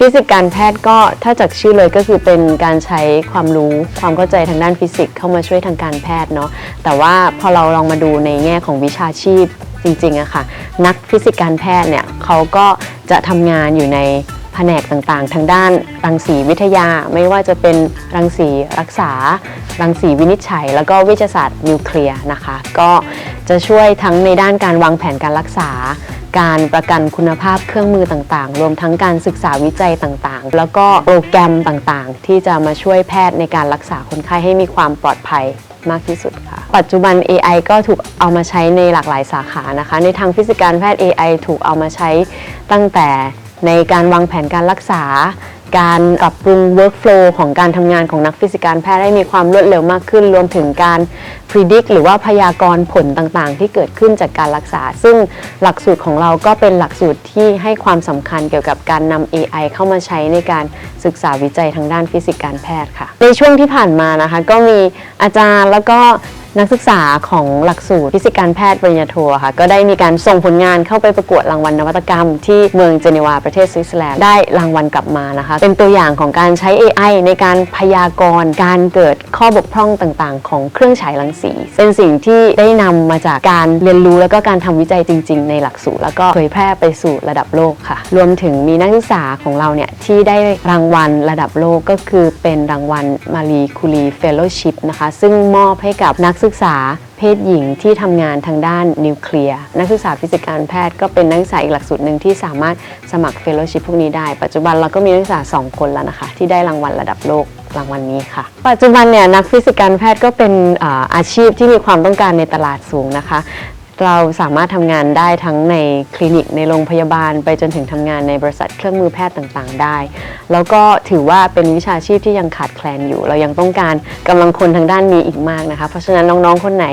ฟิสิกส์การแพทย์ก็ถ้าจากชื่อเลยก็คือเป็นการใช้ความรู้ความเข้าใจทางด้านฟิสิกส์เข้ามาช่วยทางการแพทย์เนาะแต่ว่าพอเราลองมาดูในแง่ของวิชาชีพจริงๆอะค่ะ นักฟิสิกส์การแพทย์เนี่ยเขาก็จะทำงานอยู่ใน ผนกต่างๆ ทางด้านรังสีวิทยา ไม่ว่าจะเป็นรังสีรักษา รังสีวินิจฉัย แล้วก็วิทยาศาสตร์นิวเคลียร์นะคะ ก็จะช่วยทั้งในด้านการวางแผนการรักษา การประกันคุณภาพเครื่องมือต่างๆ รวมทั้งการศึกษาวิจัยต่างๆ แล้วก็โปรแกรมต่างๆ ที่จะมาช่วยแพทย์ในการรักษาคนไข้ให้มีความปลอดภัยมากที่สุดค่ะ ปัจจุบัน AI ก็ถูกเอามาใช้ในหลากหลายสาขานะคะ ในทางฟิสิกส์การแพทย์ AI ถูกเอามาใช้ตั้งแต่ ในการวางแผนการรักษา การปรับปรุง workflow ของการทำงานของนักฟิสิกส์การแพทย์ให้มีความรวดเร็วมากขึ้น รวมถึงการ predict หรือว่าพยากรณ์ผลต่างๆ ที่เกิดขึ้นจากการรักษา ซึ่งหลักสูตรของเราก็เป็นหลักสูตรที่ให้ความสำคัญเกี่ยวกับการนำ AI เข้ามาใช้ในการศึกษาวิจัยทางด้านฟิสิกส์การแพทย์ค่ะ ในช่วงที่ผ่านมานะคะก็มีอาจารย์แล้วก็ นักศึกษาของหลักสูตรฟิสิกส์การแพทย์ปริญญาโทค่ะ ก็ได้มีการส่งผลงานเข้าไปประกวดรางวัลนวัตกรรม ที่เมืองเจนีวาประเทศสวิตเซอร์แลนด์ได้รางวัลกลับมานะคะ เป็นตัวอย่างของการใช้ AI ในการพยากรณ์การเกิดข้อบกพร่องต่างๆ ของเครื่องฉายรังสี เป็นสิ่งที่ได้นำมาจากการเรียนรู้แล้วก็การทำวิจัยจริง ๆ ในหลักสูตร แล้วก็เผยแพร่ไปสู่ระดับโลกค่ะ รวมถึงมีนักศึกษาของเราเนี่ยที่ได้รางวัลระดับโลกก็คือเป็นรางวัลมารีคูรีเฟลโลชิพนะคะซึ่งมอบให้กับนักศึกึกษาเพศหญิงที่ทำงานทางด้านนิวเคลียร์นักศึกษาฟิสิกส์การแพทย์ก็เป็นนักศึกษาอีกหลักสูตรหนึ่งที่สามารถสมัครเฟลโลชิพพวกนี้ได้ ปัจจุบันเราก็มีนักศึกษา 2 คนแล้วนะคะ ที่ได้รางวัลระดับโลกรางวัลนี้ค่ะ ปัจจุบันเนี่ยนักฟิสิกส์การแพทย์ก็เป็นอาชีพที่มีความต้องการในตลาดสูงนะคะ เราสามารถทำงานได้ทั้งในคลินิกในโรงพยาบาล ไปจนถึงทำงานในบริษัทเครื่องมือแพทย์ต่างๆ ได้ แล้วก็ถือว่าเป็นวิชาชีพที่ยังขาดแคลนอยู่ เรายังต้องการกำลังคนทางด้านนี้อีกมากนะคะ เพราะฉะนั้นน้องๆ คนไหน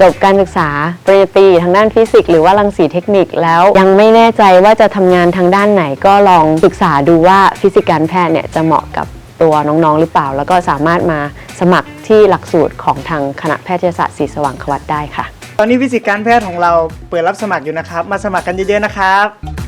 จบการศึกษาปริญญาตรีทางด้านฟิสิกส์หรือว่ารังสีเทคนิคแล้วยังไม่แน่ใจว่าจะทำงานทางด้านไหน ก็ลองศึกษาดูว่าฟิสิกส์การแพทย์เนี่ยจะเหมาะกับตัวน้องๆ หรือเปล่า แล้วก็สามารถมาสมัครที่หลักสูตรของทางคณะแพทยศาสตร์ศรีสว่างควัตได้ค่ะ ตอนนี้วิสิตการแพทย์ของเราเปิดรับสมัครอยู่นะครับ มาสมัครกันเยอะๆนะครับ